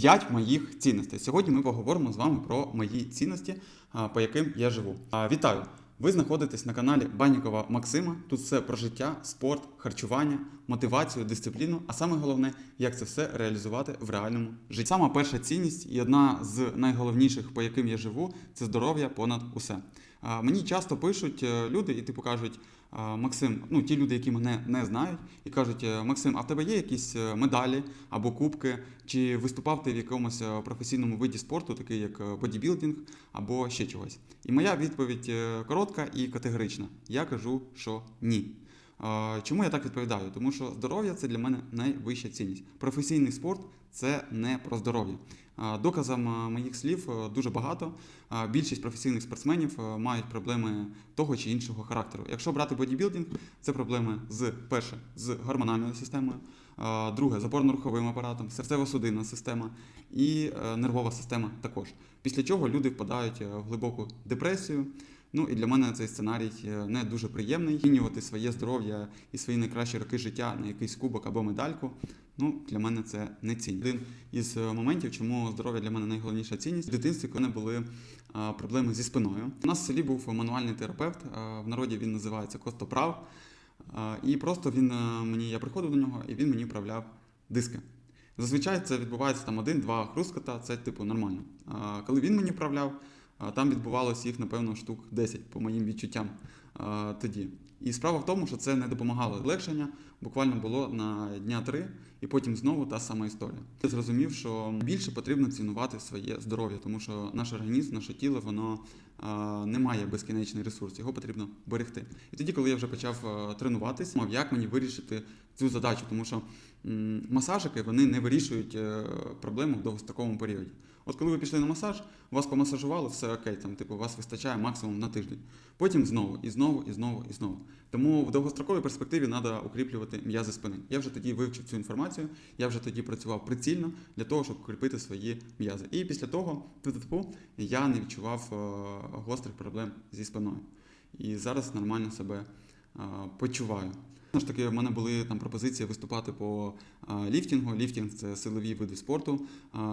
П'ять моїх цінностей. Сьогодні ми поговоримо з вами про мої цінності, по яким я живу. Вітаю! Ви знаходитесь на каналі Банікова Максима. Тут все про життя, спорт, харчування, мотивацію, дисципліну, а саме головне, як це все реалізувати в реальному житті. Сама перша цінність і одна з найголовніших, по яким я живу, це здоров'я понад усе. Мені часто пишуть е, люди, і типу кажуть. «А, Максим, ну ті люди, які мене не знають, і кажуть: «Е, Максим, а в тебе є якісь е, медалі або кубки, чи виступав ти в якомусь е, професійному виді спорту, такий як бодібілдинг або ще чогось? І моя відповідь коротка і категорична. Я кажу, що ні. Чому я так відповідаю? Тому що здоров'я це для мене найвища цінність. Професійний спорт це не про здоров'я. Доказом моїх слів е, дуже багато. Більшість професійних спортсменів е, мають проблеми того чи іншого характеру. Якщо брати бодібілдинг, це проблеми з перше з гормональною системою, друге з опорно-руховим апаратом, серцево-судинна система і е, нервова система також. Після чого люди впадають е, в глибоку депресію. Ну і для мене цей сценарій е, не дуже приємний. Змінювати своє здоров'я і свої найкращі роки життя на якийсь кубок або медальку. Ну, для мене це не цінь. Один із е, моментів, чому здоров'я для мене найголовніша цінність. В дитинстві, коли були а, проблеми зі спиною. У нас в селі був мануальний терапевт. В народі він називається Костоправ. І просто він е, мені, я приходив до нього, і він мені вправляв диски. Зазвичай це відбувається там один-два хрускота, це типу нормально. А коли він мені вправляв, там відбувалося їх, напевно, штук 10 по моїм відчуттям тоді. І справа в тому, що це не допомагало. Легшення буквально було на дня три, і потім знову та сама історія. Я зрозумів, що більше потрібно цінувати своє здоров'я, тому що наш організм, наше тіло, воно не має безкінечний ресурс, його потрібно берегти. І тоді, коли я вже почав тренуватись, мав як мені вирішити цю задачу, тому що масажики вони не вирішують е, проблему в довгостроковому періоді. От коли ви пішли на масаж, вас помасажували, все окей, там, типу, вас вистачає максимум на тиждень. Потім знову, і знову, і знову, і знову. Тому в довгостроковій перспективі треба укріплювати м'язи спини. Я вже тоді вивчив цю інформацію, я вже тоді працював прицільно для того, щоб укріпити свої м'язи. І після того я не відчував е, гострих проблем зі спиною. І зараз нормально себе е, почуваю. Знову ж таки, в мене були там пропозиції виступати по а, ліфтингу. Ліфтинг це силові види спорту.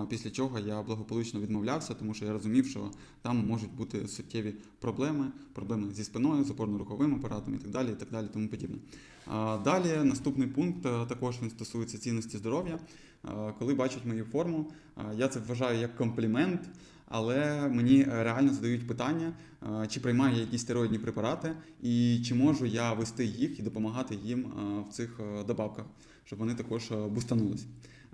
Після чого я благополучно відмовлявся, тому що я розумів, що там можуть бути суттєві проблеми, проблеми зі спиною, з опорно-руховим апаратом і так далі, і так далі, тому подібне. Далі наступний пункт також він стосується цінності здоров'я. Коли бачать мою форму, я це вважаю як комплімент. Але мені реально задають питання, е, чи приймаю я якісь стероїдні препарати, і чи можу я вести їх і допомагати їм е, в цих е, добавках, щоб вони також е, бустанулись.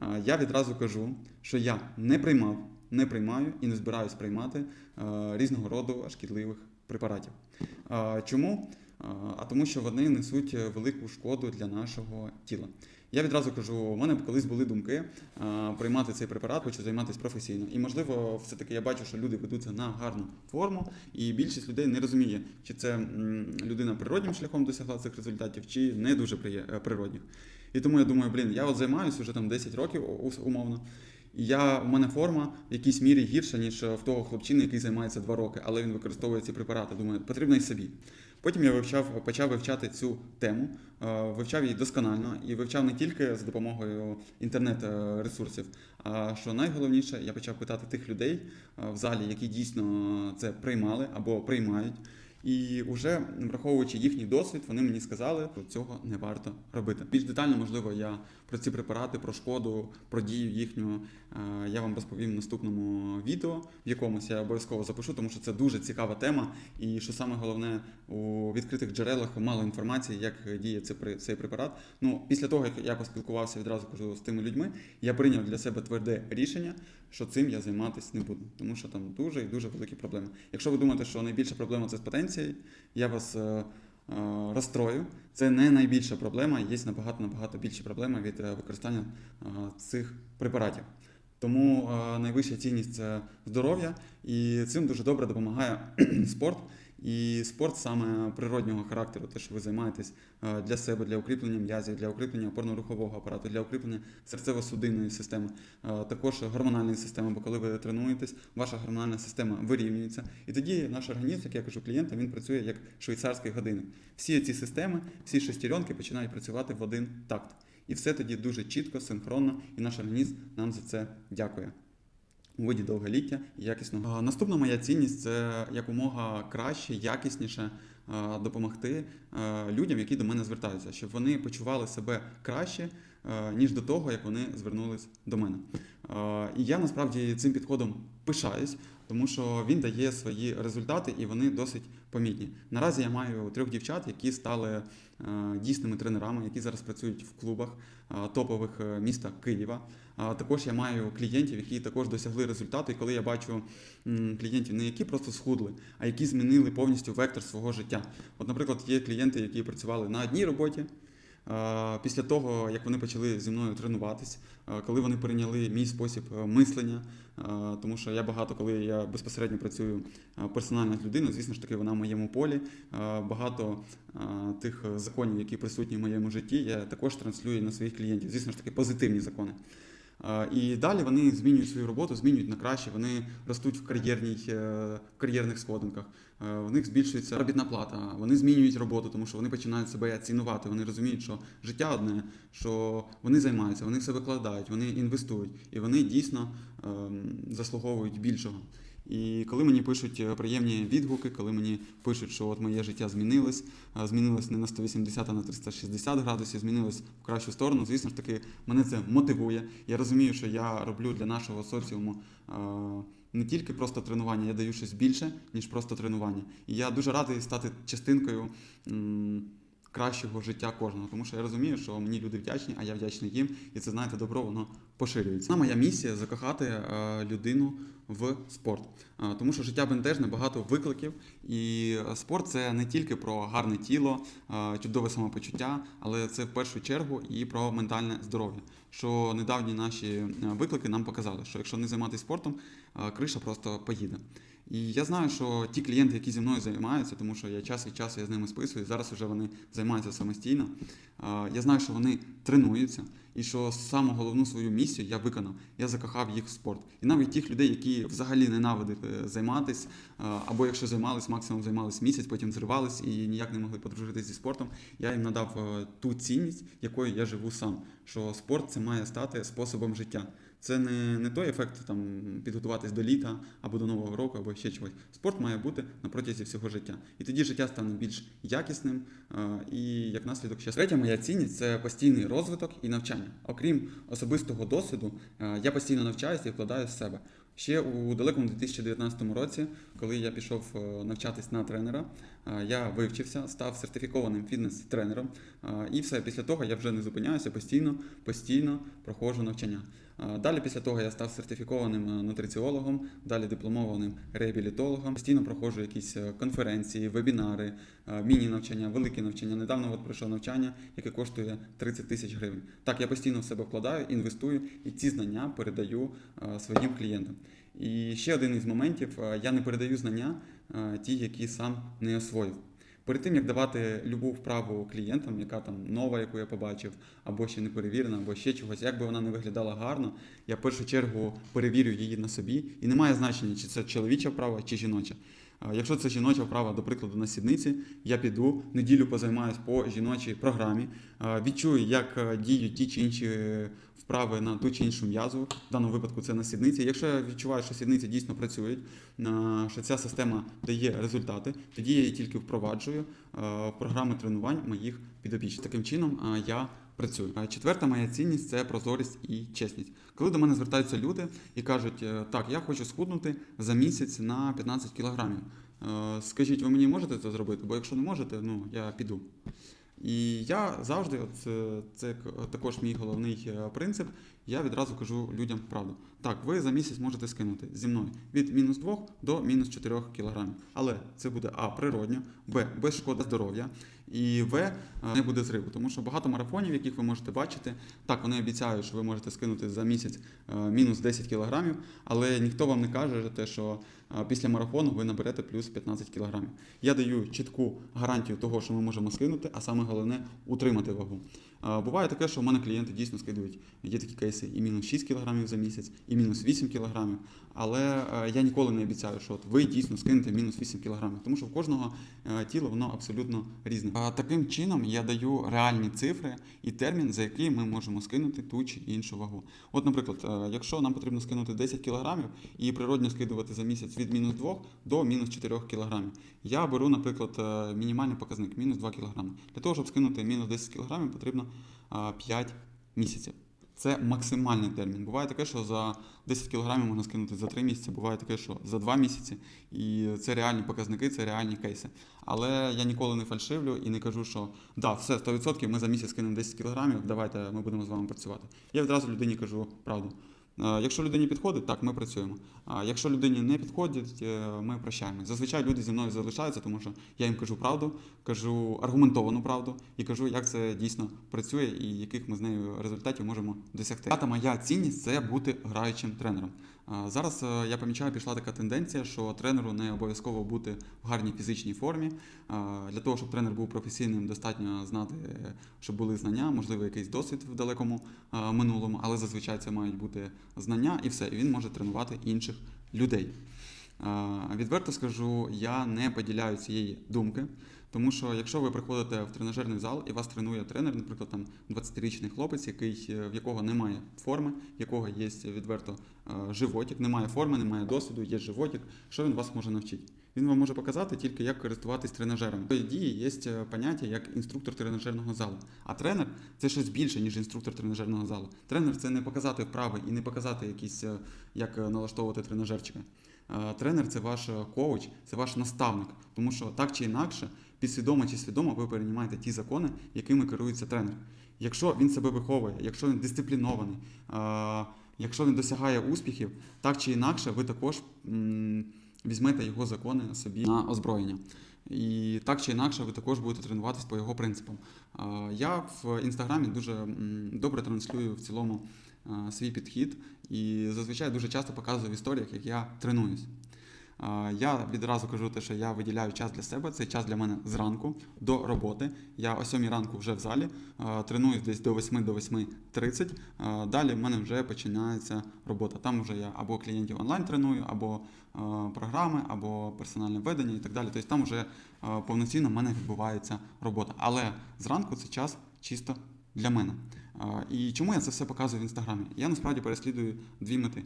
Е, Я відразу кажу, що я не приймав, не приймаю і не збираюсь приймати е, різного роду шкідливих препаратів. Е, Чому? Е, А тому, що вони несуть велику шкоду для нашого тіла. Я відразу кажу, у мене колись були думки е, приймати цей препарат, хочу займатися професійно. І можливо, все-таки я бачу, що люди ведуться на гарну форму, і більшість людей не розуміє, чи це людина природнім шляхом досягла цих результатів, чи не дуже е, природних. І тому я думаю, блін, я от займаюся вже там 10 років умовно. І я, у мене форма в якійсь мірі гірша, ніж в того хлопчини, який займається 2 роки, але він використовує ці препарати. Думаю, потрібно і собі. Потім я вивчав, почав вивчати цю тему, е, вивчав її досконально і вивчав не тільки за допомогою інтернет-ресурсів, а що найголовніше, я почав питати тих людей е, в залі, які дійсно це приймали або приймають. І вже враховуючи їхній досвід, вони мені сказали, що цього не варто робити. Більш детально, можливо, я про ці препарати, про шкоду, про дію їхню е, я вам розповім в наступному відео, в якомусь я обов'язково запишу, тому що це дуже цікава тема. І що саме головне, у відкритих джерелах мало інформації, як діє цей препарат. Ну, після того, як я поспілкувався відразу кажу з тими людьми, я прийняв для себе тверде рішення, що цим я займатися не буду, тому що там дуже і дуже великі проблеми. Якщо ви думаєте, що найбільша проблема це з потенцією, я вас е, розстрою. Це не найбільша проблема, є набагато набагато більші проблеми від е, використання е, цих препаратів. Тому е, найвища цінність це здоров'я, і цим дуже добре допомагає спорт. І спорт саме природнього характеру, те, що ви займаєтесь е, для себе, для укріплення м'язів, для укріплення опорно-рухового апарату, для укріплення серцево-судинної системи, е, також гормональної системи, бо коли ви тренуєтесь, ваша гормональна система вирівнюється. І тоді наш організм, як я кажу клієнтам, він працює як швейцарський годинник. Всі ці системи, всі шестеренки починають працювати в один такт. І все тоді дуже чітко, синхронно, і наш організм нам за це дякує. У виді довголіття і якісного. Наступна моя цінність це якомога краще, якісніше допомогти людям, які до мене звертаються, щоб вони почували себе краще, ніж до того, як вони звернулись до мене. І я насправді цим підходом пишаюсь, тому що він дає свої результати і вони досить помітні. Наразі я маю трьох дівчат, які стали е, дійсними тренерами, які зараз працюють в клубах е, топових е, міста Києва. Також я маю клієнтів, які також досягли результату. І коли я бачу клієнтів, не які просто схудли, а які змінили повністю вектор свого життя. От, наприклад, є клієнти, які працювали на одній роботі. Після того, як вони почали зі мною тренуватись, коли вони прийняли мій спосіб е, мислення, тому що я багато, коли я безпосередньо працюю персонально з людиною, звісно ж таки, вона в моєму полі. Багато тих законів, які присутні в моєму житті, я також транслюю на своїх клієнтів. Звісно ж таки, позитивні закони. Е, І далі вони змінюють свою роботу, змінюють на краще, вони ростуть в, кар'єрній, е, в кар'єрних сходинках, У в них збільшується робітна плата, вони змінюють роботу, тому що вони починають себе цінувати, вони розуміють, що життя одне, що вони займаються, вони все викладають, вони інвестують, і вони дійсно ем, заслуговують більшого. І коли мені пишуть е, приємні відгуки, коли мені пишуть, що от моє життя змінилось, змінилось не на 180, а на 360 градусів, змінилось в кращу сторону, звісно ж таки, мене це мотивує. Я розумію, що я роблю для нашого соціуму е, не тільки просто тренування, я даю щось більше, ніж просто тренування. І я дуже радий стати частинкою. Кращого життя кожного, тому що я розумію, що мені люди вдячні, а я вдячний їм, і це знаєте, добро воно поширюється. Моя місія закохати е, людину в спорт, Е, тому що життя бентежне, багато викликів, і е, спорт це не тільки про гарне тіло, чудове самопочуття, але це в першу чергу і про ментальне здоров'я. Що недавні наші виклики нам показали, що якщо не займатися спортом, криша просто поїде. І я знаю, що ті клієнти, які зі мною займаються, тому що я час від часу я з ними списую, зараз вже вони займаються самостійно. е, Я знаю, що вони тренуються, і що саму головну свою місію я виконав. Я закохав їх в спорт. І навіть тих людей, які взагалі ненавидили займатися, або якщо займались, максимум займались місяць, потім зривались і ніяк не могли подружитися зі спортом. Я їм надав е, ту цінність, якою я живу сам. Що спорт це має стати способом життя. Це не, не той ефект там підготуватись до літа або до нового року, або ще чогось. Спорт має бути на протязі всього життя. І тоді життя стане більш якісним е, і як наслідок ще третя моя цінність це постійний розвиток і навчання. Окрім особистого досвіду, е, я постійно навчаюся і вкладаю в себе. Ще у далекому 2019 році, коли я пішов е, навчатись на тренера, е, я вивчився, став сертифікованим фітнес-тренером. е, І все після того я вже не зупиняюся постійно, постійно проходжу навчання. Далі після того я став сертифікованим нутриціологом, далі дипломованим реабілітологом. Постійно проходжу якісь конференції, вебінари, міні-навчання, великі навчання. Недавно от пройшов навчання, яке коштує 30 тисяч гривень. Так, я постійно в себе вкладаю, інвестую і ці знання передаю своїм клієнтам. І ще один із моментів: е, я не передаю знання е, ті, які сам не освоїв. Перед тим як давати любу вправу клієнтам, яка там нова, яку я побачив, або ще не перевірена, або ще чогось, як би вона не виглядала гарно, я в першу чергу перевірю її на собі, і немає значення, чи це чоловіча вправа, чи жіноча. Якщо це жіноча вправа, до прикладу, на сідниці, я піду неділю позаймаюсь по жіночій програмі, відчую, як е, діють ті чи інші е, вправи на ту чи іншу м'язу. В даному випадку це на сідниці. Якщо я відчуваю, що сідниці дійсно працюють, що ця система дає результати, тоді я її тільки впроваджую а, в програми тренувань моїх підопічних. Таким чином я працюю. Четверта моя цінність це прозорість і чесність. Коли до мене звертаються люди і кажуть, е, так, я хочу схуднути за місяць на 15 кілограмів. Е, Скажіть, ви мені можете це зробити? Бо якщо не можете, ну я піду. І я завжди, от е, це також мій головний принцип. Я відразу кажу людям правду. Так, ви за місяць можете скинути зі мною від мінус 2 до мінус 4 кілограмів. Але це буде А природньо, Б без шкоди здоров'я, і В е, не буде зриву. Тому що багато марафонів, яких ви можете бачити, так вони обіцяють, що ви можете скинути за місяць е, мінус 10 кілограмів, але ніхто вам не каже що е, після марафону ви наберете плюс 15 кілограмів. Я даю чітку гарантію того, що ми можемо скинути, а саме головне утримати вагу. Буває таке, що в мене клієнти дійсно скидують. Є такі кейси і мінус 6 кг за місяць, і мінус 8 кг. Але е, я ніколи не обіцяю, що от ви дійсно скинете мінус 8 кг, тому що в кожного е, тіло воно абсолютно різне. Е, Таким чином я даю реальні цифри і термін, за який ми можемо скинути ту чи іншу вагу. От, наприклад, якщо нам потрібно скинути 10 кг і природньо скидувати за місяць від мінус 2 до мінус 4 кг, я беру, наприклад, мінімальний показник мінус 2 кг. Для того, щоб скинути мінус 10 кг, потрібно е, 5 місяців. Це максимальний термін. Буває таке, що за 10 кг можна скинути за 3 місяці, буває таке, що за 2 місяці. І це реальні показники, це реальні кейси. Але я ніколи не фальшивлю і не кажу, що да, все, 100% ми за місяць скинемо 10 кг, давайте ми будемо з вами працювати. Я відразу людині кажу правду. Е, Якщо людині підходить, так, ми працюємо. А якщо людині не підходить, е, ми прощаємось. Зазвичай люди зі мною залишаються, тому що я їм кажу правду, кажу аргументовану правду і кажу, як це дійсно працює і яких ми з нею результатів можемо досягти. П'ята моя цінність це бути граючим тренером. Зараз е, я помічаю, пішла така тенденція, що тренеру не обов'язково бути в гарній фізичній формі. Для того, щоб тренер був професійним, достатньо знати, щоб були знання, можливо, якийсь досвід в далекому минулому, але зазвичай це мають бути знання і все. І він може тренувати інших людей. Відверто скажу, я не поділяю цієї думки. Тому що якщо ви приходите в тренажерний зал і вас тренує тренер, наприклад, там 20-річний хлопець, який, е, в якого немає форми, в якого є відверто е, животик, немає форми, немає досвіду, є животик, що він вас може навчити? Він вам може показати тільки, як користуватись тренажером. В дії є е, поняття як інструктор тренажерного залу. А тренер це щось більше, ніж інструктор тренажерного залу. Тренер це не показати вправи і не показати якісь, як налаштовувати тренажерчика. Тренер це ваш коуч, це ваш наставник, тому що так чи інакше, підсвідомо чи свідомо ви переймаєте ті закони, якими керується тренер. Якщо він себе виховує, якщо він дисциплінований, якщо він досягає успіхів, так чи інакше, ви також візьмете його закони собі на озброєння. І так чи інакше, ви також будете тренуватись по його принципам. Я в інстаграмі дуже добре транслюю в цілому свій підхід і зазвичай дуже часто показую в історіях, як я тренуюсь. Я відразу кажу те, що я виділяю час для себе. Цей час для мене зранку до роботи. Я о 7 ранку вже в залі, тренуюсь десь до 8 до 8.30. Е, Далі в мене вже починається робота. Там вже я або клієнтів онлайн треную, або програми, або персональне ведення і так далі. Тобто там вже повноцінно в мене відбувається робота. Але зранку це час чисто для мене. І чому я це все показую в інстаграмі? Я насправді переслідую дві мети.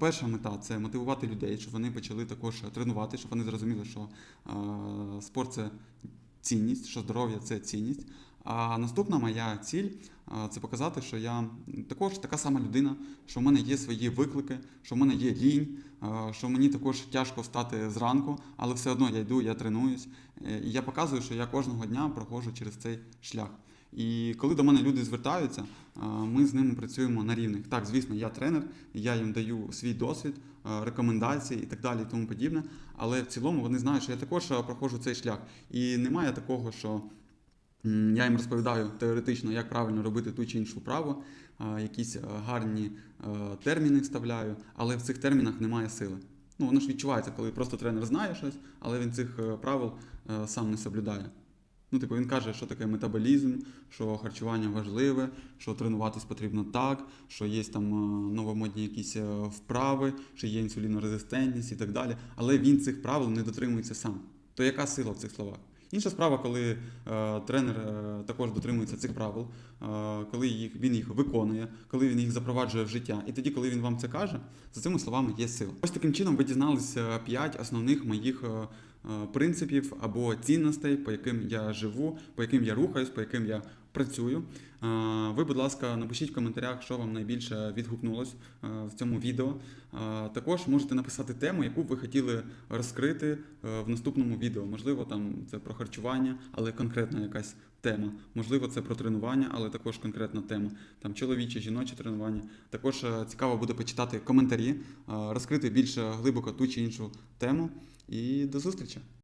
Перша мета це мотивувати людей, щоб вони почали також тренувати, щоб вони зрозуміли, що спорт це цінність, що здоров'я це цінність. А наступна моя ціль це показати, що я також така сама людина, що в мене є свої виклики, що в мене є лінь, що мені також тяжко встати зранку, але все одно я йду, я тренуюсь. Е, І я показую, що я кожного дня проходжу через цей шлях. І коли до мене люди звертаються, ми з ними працюємо на рівних. Так, звісно, я тренер, я їм даю свій досвід, рекомендації і так далі, і тому подібне. Але в цілому вони знають, що я також проходжу цей шлях. І немає такого, що я їм розповідаю теоретично, як правильно робити ту чи іншу вправу, якісь гарні терміни вставляю, але в цих термінах немає сили. Ну, воно ж відчувається, коли просто тренер знає щось, але він цих е, правил е, сам не соблюдає. Ну, типу, він каже, що таке метаболізм, що харчування важливе, що тренуватись потрібно так, що є там е, новомодні якісь е, вправи, що є інсулінорезистентність і так далі. Але він цих правил не дотримується сам. То яка сила в цих словах? Інша справа, коли е, тренер е, також дотримується цих правил, е, коли їх, він їх виконує, коли він їх запроваджує в життя. І тоді, коли він вам це каже, за цими словами є сила. Ось таким чином ви дізналися п'ять основних моїх е, принципів або цінностей, по яким я живу, по яким я рухаюсь, по яким я працюю. Е, Ви, будь ласка, напишіть в коментарях, що вам найбільше відгукнулось е, в цьому відео. Е, Також можете написати тему, яку ви хотіли розкрити е, в наступному відео. Можливо, там це про харчування, але конкретна якась тема. Можливо, це про тренування, але також конкретна тема. Там чоловіче, жіноче тренування. Також е, цікаво буде почитати коментарі, е, розкрити більш глибоко ту чи іншу тему. І до зустрічі!